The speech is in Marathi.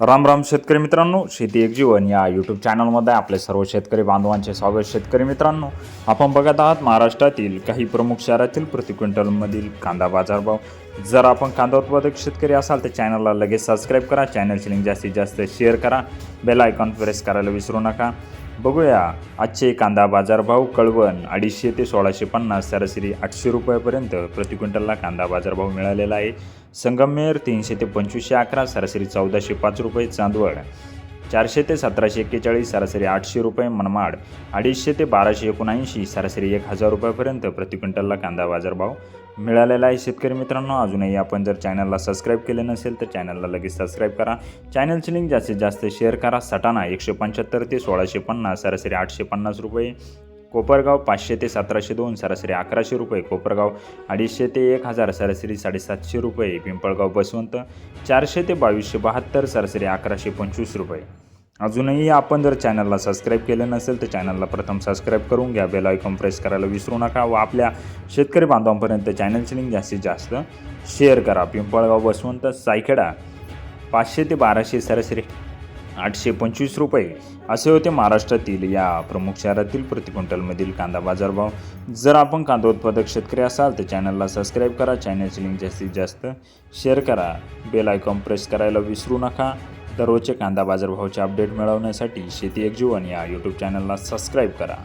राम राम शेतकरी मित्रांनो शेती एक जीवन या यूट्यूब चॅनलमध्ये आपले सर्व शेतकरी बांधवांचे स्वागत शेतकरी मित्रांनो. आपण बघत आहात महाराष्ट्रातील काही प्रमुख शहरातील प्रति क्विंटलमधील कांदा बाजारभाव. जर आपण कांदा उत्पादक शेतकरी असाल तर चॅनलला लगेच सबस्क्राईब करा. चॅनलची लिंक जास्तीत जास्त शेअर करा. बेल आयकॉन प्रेस करायला विसरू नका. बघूया आजचे कांदा बाजारभाव कळवण अडीचशे ते सोळाशे पन्नास सरासरी आठशे रुपयापर्यंत प्रति क्विंटलला कांदा बाजारभाव मिळालेला आहे. संगमनेर तीनशे ते पंचवीसशे अकरा सरासरी चौदाशे पाच रुपये चांदवड चारशे ते सतराशे एक्केचाळीस सरासरी आठशे रुपये मनमाड अडीचशे ते बाराशे एकोणऐंशी सरासरी एक हजार रुपयापर्यंत प्रति क्विंटलला कांदा बाजारभाव मिळालेला आहे. शेतकरी मित्रांनो अजूनही आपण जर चॅनलला सबस्क्राईब केले नसेल तर चॅनलला लगेच सबस्क्राईब करा. चॅनलची लिंक जास्तीत जास्त शेअर करा. सटाणा एकशे पंच्याहत्तर ते सोळाशे पन्नास सरासरी आठशे पन्नास रुपये कोपरगाव पाचशे ते सतराशे दोन सरासरी अकराशे रुपये कोपरगाव अडीचशे ते एक हजार सरासरी साडेसातशे रुपये पिंपळगाव बसवंत चारशे ते बावीसशे बहात्तर सरासरी अकराशे पंचवीस रुपये. अजूनही आपण जर चॅनलला सबस्क्राईब केलं नसेल तर चॅनलला प्रथम सबस्क्राईब करून घ्या. बेल आयकॉन प्रेस करायला विसरू नका व आपल्या शेतकरी बांधवांपर्यंत चॅनलची लिंक जास्तीत जास्त शेअर करा. पिंपळगाव बसवंत सायखेडा पाचशे ते बाराशे सरासरी आठशे पंचवीस रुपये. असे होते महाराष्ट्रातील या प्रमुख शहरातील प्रति क्विंटलमधील कांदा बाजारभाव. जर आपण कांदा उत्पादक शेतकरी असाल तर चॅनलला सबस्क्राईब करा. चॅनलची लिंक जास्तीत जास्त शेअर करा. बेल आयकॉन प्रेस करायला विसरू नका. दररोजचे कांदा बाजारभावाचे अपडेट मिळवण्यासाठी शेती एक जीवन या यूट्यूब चॅनलला सबस्क्राईब करा.